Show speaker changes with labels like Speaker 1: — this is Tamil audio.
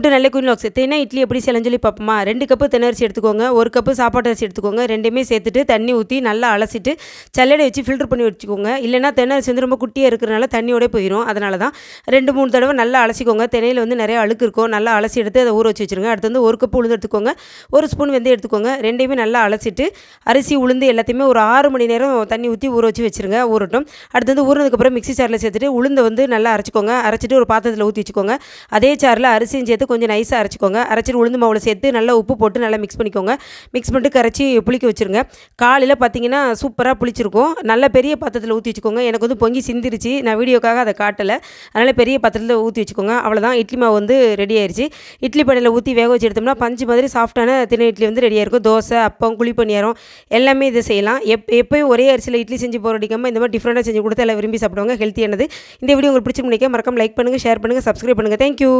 Speaker 1: வெல்கம் டு நல்ல குயின் லாக்ஸ். தேனா இட்லி எப்படி செய்யலாம்னு சொல்லி பார்ப்போமா ரெண்டு கப்பு தென்னரிசி எடுத்துக்கோங்க. ஒரு கப்பு சாப்பாட்டு அரிசி எடுத்துக்கோங்க. ரெண்டுமே சேர்த்துட்டு தண்ணி ஊற்றி நல்லா அலசிட்டு சல்லடை வச்சு ஃபில்டர் பண்ணி வச்சுக்கோங்க. இல்லைனா தென்னரிசி வந்து ரொம்ப குட்டியாக இருக்கிறனால தண்ணியோட போயிடும் அதனால தான் ரெண்டு மூணு தடவை நல்லா அலசிக்கோங்க. தென்னையில் வந்து நிறைய அழுக்கு இருக்கும். நல்லா அலசி எடுத்து அதை ஊற வச்சு வச்சுருங்க. அடுத்து வந்து ஒரு கப்பு உளுந்து எடுத்துக்கோங்க. ஒரு ஸ்பூன் வெந்தயம் எடுத்துக்கோங்க. ரெண்டையுமே நல்லா அலசிட்டு அரிசி உளுந்து எல்லாத்தையுமே ஒரு ஆறு மணி நேரம் தண்ணி ஊற்றி ஊற வச்சு வச்சுருங்க. ஊறட்டும். அடுத்து வந்து ஊறினதுக்கப்புறம் மிக்சி சாரில் சேர்த்துட்டு உளுந்தை வந்து நல்லா அரைச்சிக்கோங்க. அரைச்சிட்டு ஒரு பாத்திரத்தில் ஊற்றி வச்சுக்கோங்க. அதே சாரில் அரிசியும் சேர்த்து கொஞ்சம் நைஸாக அரைச்சிக்கோங்க. அரைச்சிட்டு உளுந்து மாவில் சேர்த்து நல்லா உப்பு போட்டு நல்லா மிக்ஸ் பண்ணிக்கோங்க. மிக்ஸ் பண்ணிட்டு கரைச்சி புளிக்க வச்சுருங்க. காலையில் பார்த்தீங்கன்னா சூப்பராக புளிச்சிருக்கும். நல்ல பெரிய பாத்திரத்தில் ஊற்றி வச்சுக்கோங்க. எனக்கு வந்து பொங்கி சிந்திருச்சு. நான் வீடியோக்காக அதை காட்டலை. அதனால் பெரிய பாத்திரத்தில் ஊற்றி வச்சுக்கோங்க. அவ்வளோதான் இட்லி மாவு வந்து ரெடி ஆயிடுச்சு இட்லி படையில் ஊற்றி வேக வச்சு எடுத்தோம்னா பஞ்சு மாதிரி சாஃப்டான தினை இட்லி வந்து ரெடியாக இருக்கும். தோசை அப்பம் குழிப்பணியாரம் எல்லாமே இதை செய்யலாம். எப் எப்பயும் ஒரே அரிசியில் இட்லி செஞ்சு போகிற அடிக்காமல் இந்த மாதிரி டிஃப்ரெண்ட்டாக செஞ்சு கொடுத்து எல்லாம் விரும்பி சாப்பிடுவாங்க. ஹெல்த்தியானது இந்த வீடியோ உங்களுக்கு பிடிச்சிருக்க மறக்காம லைக் பண்ணுங்கள் ஷேர் பண்ணுங்கள் சப்ஸ்கிரைப் பண்ணுங்கள் தேங்க்யூ